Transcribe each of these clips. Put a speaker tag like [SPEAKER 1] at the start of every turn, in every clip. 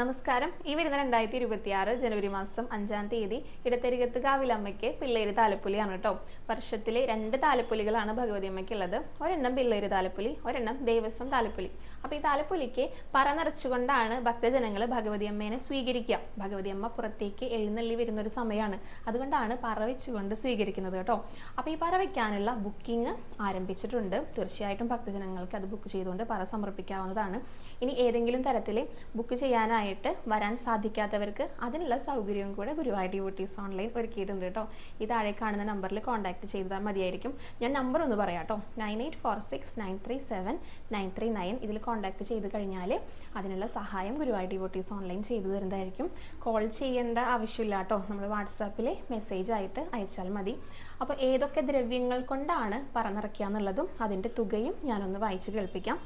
[SPEAKER 1] നമസ്കാരം. ഈ വരുന്ന രണ്ടായിരത്തി ഇരുപത്തി ആറ് ജനുവരി മാസം അഞ്ചാം തീയതി ഇടത്തെരികത്ത് കാവിലമ്മയ്ക്ക് പിള്ളേര് താലപ്പൊലിയാണ് കേട്ടോ വർഷത്തിലെ രണ്ട് താലപ്പൊലികളാണ് ഭഗവതി അമ്മയ്ക്കുള്ളത് ഒരെണ്ണം പിള്ളേര് താലപ്പൊലി ഒരെണ്ണം ദേവസ്വം താലപ്പൊലി. അപ്പോൾ ഈ താലപ്പൊലിക്ക് പറ നിറച്ചുകൊണ്ടാണ് ഭക്തജനങ്ങൾ ഭഗവതി അമ്മേനെ സ്വീകരിക്കുക ഭഗവതി അമ്മ പുറത്തേക്ക് എഴുന്നള്ളി വരുന്ന ഒരു സമയമാണ് അതുകൊണ്ടാണ് പറ വെച്ചുകൊണ്ട് സ്വീകരിക്കുന്നത് കേട്ടോ അപ്പോൾ ഈ പറ വയ്ക്കാനുള്ള ബുക്കിംഗ് ആരംഭിച്ചിട്ടുണ്ട്. തീർച്ചയായിട്ടും ഭക്തജനങ്ങൾക്ക് അത് ബുക്ക് ചെയ്തുകൊണ്ട് പറ സമർപ്പിക്കാവുന്നതാണ്. ഇനി ഏതെങ്കിലും തരത്തിൽ ബുക്ക് ചെയ്യാനായിട്ട് വരാൻ സാധിക്കാത്തവർക്ക് അതിനുള്ള സൗകര്യവും കൂടെ ഗുരുവായൂർ ഡ്യൂട്ടീസ് ഓൺലൈൻ ഒരുക്കിയിട്ടുണ്ട് കേട്ടോ. ഈ താഴെ കാണുന്ന നമ്പറിൽ കോൺടാക്ട് ചെയ്താൽ മതിയായിരിക്കും. ഞാൻ നമ്പർ ഒന്ന് പറയാം കേട്ടോ. Nine eight four six nine three seven nine three nine ഇതിൽ കോൺടാക്ട് ചെയ്ത് കഴിഞ്ഞാൽ അതിനുള്ള സഹായം ഗുരുവായൂർ ഡ്യൂട്ടീസ് ഓൺലൈൻ ചെയ്തു തരുന്നതായിരിക്കും. കോൾ ചെയ്യേണ്ട ആവശ്യമില്ല കേട്ടോ. നമ്മൾ വാട്സാപ്പിൽ മെസ്സേജ് ആയിട്ട് അയച്ചാൽ മതി. അപ്പോൾ ഏതൊക്കെ ദ്രവ്യങ്ങൾ കൊണ്ടാണ് പറന്നിറക്കുക എന്നുള്ളതും അതിന്റെ തുകയും ഞാനൊന്ന് വായിച്ച് കേൾപ്പിക്കാം.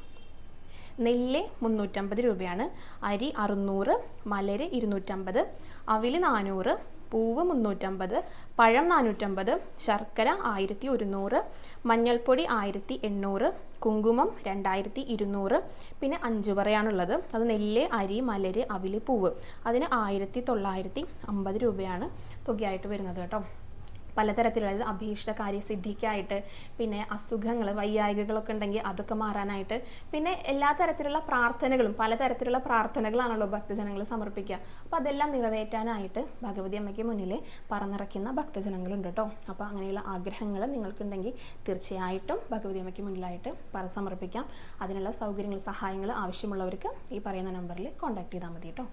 [SPEAKER 1] നെല്ല് മുന്നൂറ്റമ്പത് രൂപയാണ്. അരി അറുന്നൂറ് മലര് ഇരുന്നൂറ്റമ്പത് അവിൽ നാനൂറ് പൂവ് മുന്നൂറ്റമ്പത് പഴം നാനൂറ്റമ്പത് ശർക്കര ആയിരത്തി ഒരുന്നൂറ് മഞ്ഞൾപ്പൊടി ആയിരത്തി എണ്ണൂറ് കുങ്കുമം രണ്ടായിരത്തി ഇരുന്നൂറ് പിന്നെ അഞ്ചു പറയാണുള്ളത് അത് നെല്ല് അരി മലര് അവിൽ പൂവ്. അതിന് ആയിരത്തി തൊള്ളായിരത്തി അമ്പത് രൂപയാണ് തുകയായിട്ട് വരുന്നത് കേട്ടോ. പലതരത്തിലുള്ള അഭീഷ്ട കാര്യസിദ്ധിക്കായിട്ട് പിന്നെ അസുഖങ്ങൾ വൈയായികകളൊക്കെ ഉണ്ടെങ്കിൽ അതൊക്കെ മാറാനായിട്ട് പിന്നെ എല്ലാ തരത്തിലുള്ള പ്രാർത്ഥനകളും പലതരത്തിലുള്ള പ്രാർത്ഥനകളാണല്ലോ ഭക്തജനങ്ങൾ സമർപ്പിക്കുക. അപ്പോൾ അതെല്ലാം നിറവേറ്റാനായിട്ട് ഭഗവതി അമ്മയ്ക്ക് മുന്നിൽ പറന്നിറക്കുന്ന ഭക്തജനങ്ങളുണ്ട് കേട്ടോ. അപ്പോൾ അങ്ങനെയുള്ള ആഗ്രഹങ്ങൾ നിങ്ങൾക്കുണ്ടെങ്കിൽ തീർച്ചയായിട്ടും ഭഗവതി അമ്മയ്ക്ക് മുന്നിലായിട്ട് പറ സമർപ്പിക്കാം. അതിനുള്ള സൗകര്യങ്ങൾ സഹായങ്ങൾ ആവശ്യമുള്ളവർക്ക് ഈ പറയുന്ന നമ്പറിൽ കോൺടാക്ട് ചെയ്താൽ മതി കേട്ടോ.